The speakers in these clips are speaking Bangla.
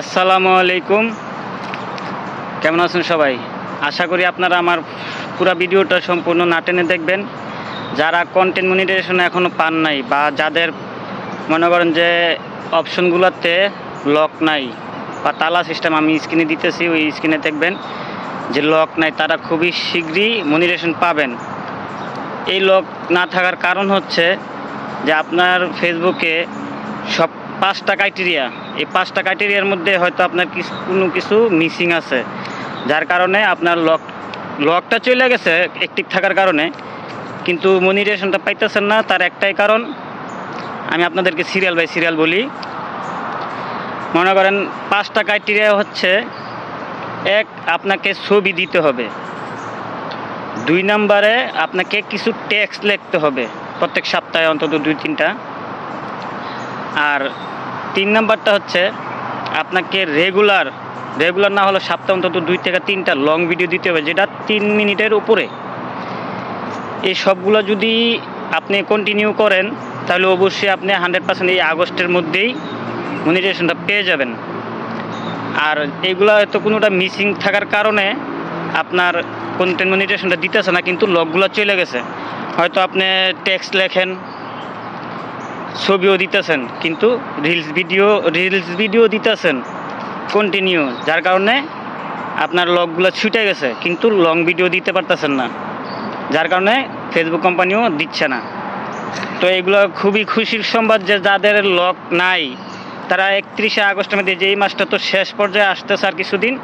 আসসালামু আলাইকুম। কেমন আছেন সবাই? আশা করি আপনারা আমার পুরো ভিডিওটা সম্পূর্ণ না টেনে দেখবেন। যারা কন্টেন্ট মনিটাইজেশন এখনও পান নাই বা যাদের মনে করেন যে অপশনগুলোতে লক নাই বা তালা সিস্টেম আমি স্ক্রিনে দিতেছি, ওই স্ক্রিনে দেখবেন যে লক নাই, তারা খুবই শীঘ্রই মনিটাইজেশন পাবেন। এই লক না থাকার কারণ হচ্ছে যে আপনার ফেসবুকে সব পাঁচটা ক্রাইটেরিয়া এই পাঁচটা ক্রাইটেরিয়ার মধ্যে হয়তো আপনার কোনো কিছু মিসিং আছে। যার কারণে আপনার লক লকটা চলে গেছে একটিভ থাকার কারণে। কিন্তু মনিটাইজেশনটা পাইতেছেন না, তার একটাই কারণ, আমি আপনাদেরকে সিরিয়াল বাই সিরিয়াল বলি। মনে করেন পাঁচটা ক্রাইটেরিয়া হচ্ছে, এক, আপনাকে ছবি দিতে হবে। দুই নম্বরে আপনাকে কিছু টেক্সট লিখতে হবে। প্রত্যেক সপ্তাহে অন্তত দুই, তিনটা। আর তিন নাম্বারটা হচ্ছে আপনাকে রেগুলার রেগুলার না হলে সপ্তাহে অন্তত দুই থেকে তিনটা লং ভিডিও দিতে হবে, যেটা তিন মিনিটের উপরে। এই সবগুলো যদি আপনি কন্টিনিউ করেন, তাহলে অবশ্যই আপনি হান্ড্রেড পার্সেন্ট এই আগস্টের মধ্যেই মনিটাইজেশনটা পেয়ে যাবেন। আর এইগুলো হয়তো কোনোটা মিসিং থাকার কারণে আপনার কন্টেন্ট মনিটাইজেশনটা দিতেছে না, কিন্তু লকগুলো চলে গেছে। হয়তো আপনি টেক্সট লেখেন ছবিও দিতেছেন, কিন্তু রিলস ভিডিও রিলস ভিডিও দিতেছেন কন্টিনিউ যার কারণে আপনার লগগুলো ছুটে গেছে, কিন্তু লং ভিডিও দিতে পারতেছেন না, যার কারণে ফেসবুক কোম্পানিও দিচ্ছে না। তো এগুলো খুবই খুশির সংবাদ যে যাদের লক নাই, তারা একত্রিশে আগস্টের মধ্যে যেই মাসটা তো শেষ পর্যায়ে আসতেছে আর কিছুদিন,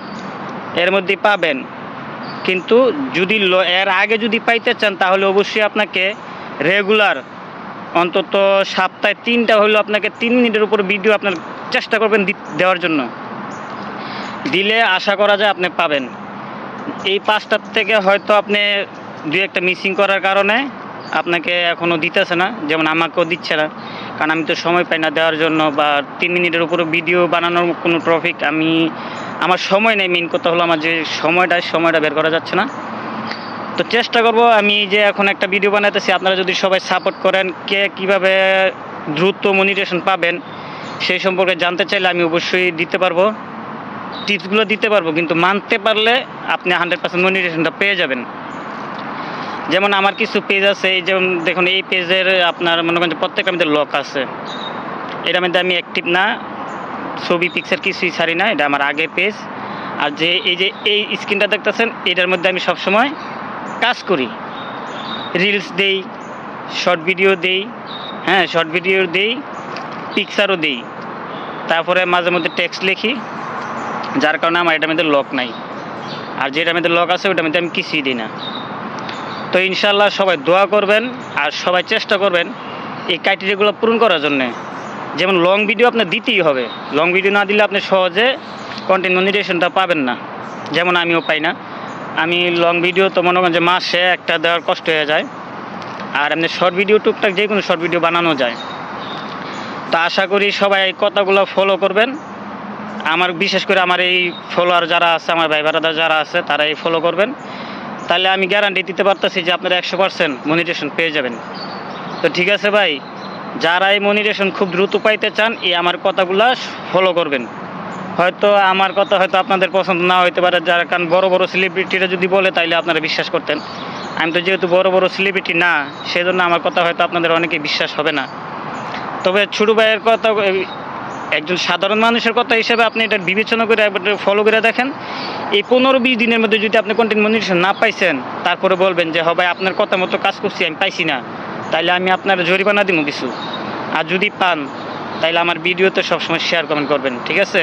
এর মধ্যে পাবেন। কিন্তু যদি এর আগে যদি পাইতে চান, তাহলে অবশ্যই আপনাকে রেগুলার অন্তত সপ্তাহে তিনটা হলেও আপনাকে তিন মিনিটের উপর ভিডিও আপনার চেষ্টা করবেন দেওয়ার জন্য। দিলে আশা করা যায় আপনি পাবেন। এই পাঁচটার থেকে হয়তো আপনি দু একটা মিসিং করার কারণে আপনাকে এখনও দিতেছে না, যেমন আমাকেও দিচ্ছে না। কারণ আমি তো সময় পাই না দেওয়ার জন্য বা তিন মিনিটের উপরে ভিডিও বানানোর কোনো ট্রফিক আমি আমার সময় নেই। মেন কথা হলো আমার যে সময়টা সময়টা বের করা যাচ্ছে না। তো চেষ্টা করব, আমি যে এখন একটা ভিডিও বানাতেছি আপনারা যদি সবাই সাপোর্ট করেন, কে কীভাবে দ্রুত মনিটেশন পাবেন, সেই সম্পর্কে জানতে চাইলে আমি অবশ্যই দিতে পারব। টিপসগুলো দিতে পারব, কিন্তু মানতে পারলে আপনি হান্ড্রেড পার্সেন্ট মনিটেশনটা পেয়ে যাবেন। যেমন আমার কিছু পেজ আছে, এই যেমন দেখুন, এই পেজের আপনার মনে করেন যে প্রত্যেকটা মধ্যে লক আছে। এটার মধ্যে আমি অ্যাক্টিভ না, ছবি পিকচার কিছুই ছাড়ি না, এটা আমার আগের পেজ আর যে, এই যে, এই স্ক্রিনটা দেখতেছেন, এটার মধ্যে আমি সবসময় কাজ করি। রিলস দেই শর্ট ভিডিও দেই হ্যাঁ শর্ট ভিডিও দেই পিকচারও দেই। তারপরে মাঝে মধ্যে টেক্সট লিখি, যার কারণে আমার এটার মধ্যে লক নাই। আর যেটার মধ্যে লক আছে, ওটার মধ্যে আমি কিছুই দিই না। তো ইনশাল্লাহ সবাই দোয়া করবেন, আর সবাই চেষ্টা করবেন এই ক্রাইটেরিয়াগুলো পূরণ করার জন্যে। যেমন লং ভিডিও আপনার দিতেই হবে। লং ভিডিও না দিলে আপনি সহজে কন্টেন্ট মনিটেশনটা পাবেন না। যেমন আমিও পাই না। আমি লং ভিডিও তো মনে করেন যে মাসে একটা দেওয়ার কষ্ট হয়ে যায়। আর এমনি শর্ট ভিডিও টুকটাক যে কোনো শর্ট ভিডিও বানানো যায়। তো আশা করি সবাই এই কথাগুলো ফলো করবেন। আমার বিশেষ করে আমার এই ফলোয়ার যারা আছে, আমার ভাই বারাদার যারা আছে, তারা এই ফলো করবেন। তাহলে আমি গ্যারান্টি দিতে পারতেছি যে আপনারা একশো পার্সেন্ট মনিটেশন পেয়ে যাবেন। তো ঠিক আছে ভাই, যারা এই মনিটেশন খুব দ্রুত পাইতে চান, এই আমার কথাগুলো ফলো করবেন। হয়তো আমার কথা হয়তো আপনাদের পছন্দ না হইতে পারে, যার কারণ বড় বড় সেলিব্রিটিরা যদি বলে তাইলে আপনারা বিশ্বাস করতেন। আমি তো যেহেতু বড় বড় সেলিব্রিটি না সেই জন্য আমার কথা হয়তো আপনাদের অনেকে বিশ্বাস হবে না। তবে ছোটো ভাইয়ের কথা, একজন সাধারণ মানুষের কথা হিসেবে আপনি এটা বিবেচনা করে ফলো করে দেখেন। এই পনেরো বিশ দিনের মধ্যে যদি আপনি কন্টেন্ট মনিটেশন না পাইছেন, তারপরে বলবেন যে হবে আপনার কথা মতো কাজ করছি, আমি পাইছি না। তাইলে আমি আপনার জরিমানা দিব কিছু। আর যদি পান, তাইলে আমার ভিডিওতে সবসময় শেয়ার কমেন্ট করবেন, ঠিক আছে?